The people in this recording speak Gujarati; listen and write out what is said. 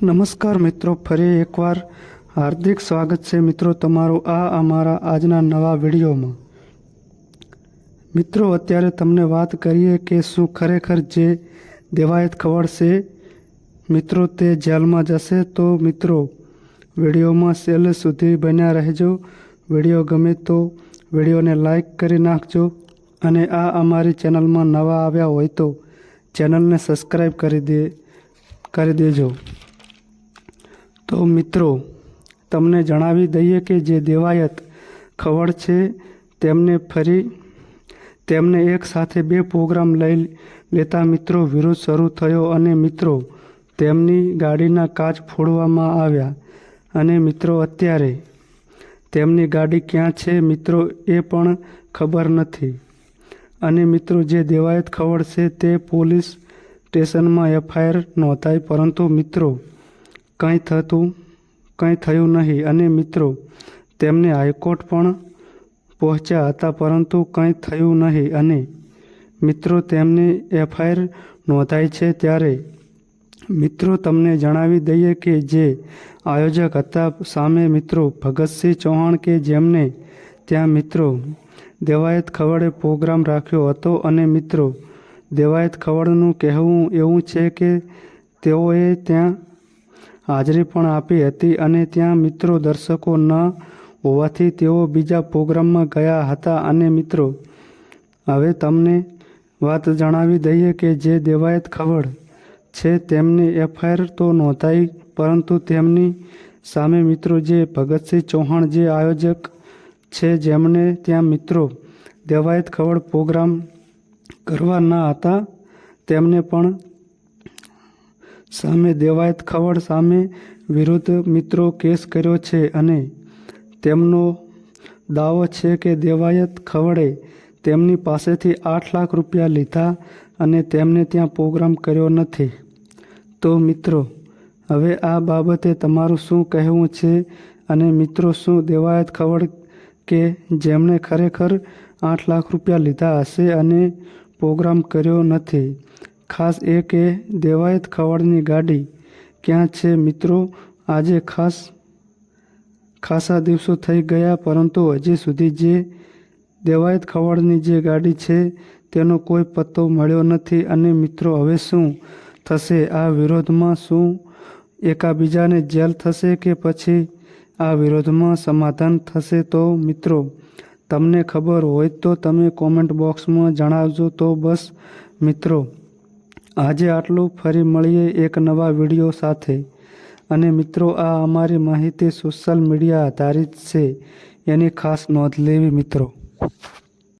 નમસ્કાર મિત્રો, ફરી એકવાર હાર્દિક સ્વાગત છે મિત્રો તમારું આ અમારા આજના નવા વિડીયોમાં. મિત્રો, અત્યારે તમને વાત કરીએ કે શું ખરેખર જે દેવાયત ખવડશે મિત્રો તે જેલમાં જશે તો મિત્રો વિડીયોમાં સેલ સુધી બન્યા રહેજો. વીડિયો ગમે તો વિડીયોને લાઈક કરી નાખજો અને આ અમારી ચેનલમાં નવા આવ્યા હોય તો ચેનલને સબસ્ક્રાઈબ કરી દે, કરી દેજો. તો મિત્રો, તમને જણાવી દઈએ કે જે દેવાયત ખવડ છે, તેમને ફરી તેમને એક સાથે બે પ્રોગ્રામ લઈ લેતા મિત્રો વિરોધ શરૂ થયો અને મિત્રો તેમની ગાડીના કાચ ફોડવામાં આવ્યા. અને મિત્રો અત્યારે તેમની ગાડી ક્યાં છે મિત્રો એ પણ ખબર નથી. અને મિત્રો જે દેવાયત ખવડ છે તે પોલીસ સ્ટેશનમાં એફઆઈઆર નોંધાઈ, પરંતુ મિત્રો કંઈ થતું, કંઈ થયું નહીં. અને મિત્રો, તેમને હાઈકોર્ટ પણ પહોંચ્યા હતા, પરંતુ કંઈ થયું નહીં. અને મિત્રો, તેમને એફઆઈઆર નોંધાઈ છે ત્યારે મિત્રો, તમને જણાવી દઈએ કે જે આયોજક હતા સામે મિત્રો, ભગતસિંહ ચૌહાણ કે જેમને ત્યાં મિત્રો દેવાયત ખવડે પ્રોગ્રામ રાખ્યો હતો. અને મિત્રો, દેવાયત ખવડનું કહેવું એવું છે કે તેઓએ ત્યાં હાજરી પણ આપી હતી અને ત્યાં મિત્રો દર્શકો ન હોવાથી તેઓ બીજા પ્રોગ્રામમાં ગયા હતા અને મિત્રો, હવે તમને વાત જણાવી દઈએ કે જે દેવાયત ખવડ છે તેમની એફઆઈઆર તો નોંધાઈ, પરંતુ તેમની સામે મિત્રો જે ભગતસિંહ ચૌહાણ જે આયોજક છે જેમને ત્યાં મિત્રો દેવાયત ખવડ પ્રોગ્રામ કરવા ન હતા, તેમને પણ સામે દેવાયત ખવડ સામે વિરુદ્ધ મિત્રો કેસ કર્યો છે અને તેમનો દાવો છે કે દેવાયત ખવડે તેમની પાસેથી આઠ લાખ રૂપિયા લીધા અને તેમને ત્યાં પ્રોગ્રામ કર્યો નથી. તો મિત્રો, હવે આ બાબતે તમારું શું કહેવું છે અને મિત્રો શું દેવાયત ખવડ કે જેમણે ખરેખર આઠ લાખ રૂપિયા લીધા હશે અને પ્રોગ્રામ કર્યો નથી? ખાસ એ કે દેવાયત ખવડની ગાડી ક્યાં છે મિત્રો? આજે ખાસ ખાસા દિવસો થઈ ગયા, પરંતુ હજી સુધી જે દેવાયત ખવડની જે ગાડી છે તેનો કોઈ પત્તો મળ્યો નથી. અને મિત્રો, હવે શું થશે? આ વિરોધમાં શું એકાબીજાને જેલ થશે કે પછી આ વિરોધમાં સમાધાન થશે? તો મિત્રો, તમને ખબર હોય તો તમે કોમેન્ટ બોક્સમાં જણાવજો. તો બસ, મિત્રો આજે આટલું ફરી મળીએ એક નવા વીડિયો સાથે. અને મિત્રો, આ અમારી માહિતી સોશિયલ મીડિયા આધારિત છે. એની ખાસ નોંધ લેવી મિત્રો.